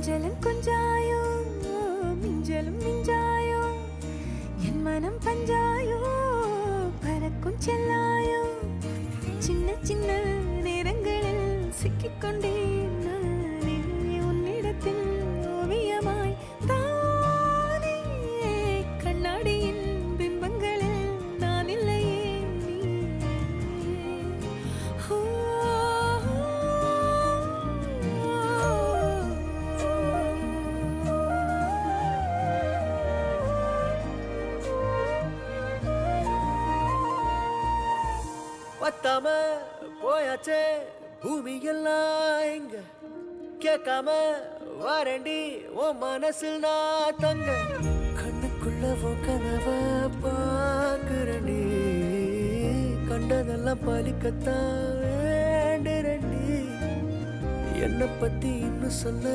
கொஞ்சலும் கொஞ்சாயோ மிஞ்சலும் மிஞ்சாயோ என் மனம் பஞ்சாயோ பறக்கும் செல்லாயோ சின்ன சின்ன நேரங்களில் சிக்கிக்கொண்டேன் பத்தாம போயாச்சே பூமி எல்லாம் இங்க கேட்காம வாரண்டி ஓ மனசில் நான் தங்க. கண்ணுக்குள்ள ஓ கனவ பாக்குறண்டி கண்டதெல்லாம் பலிக்கத்தான் வேண்டுறண்டி என்னை பத்தி இன்னும் சொல்ல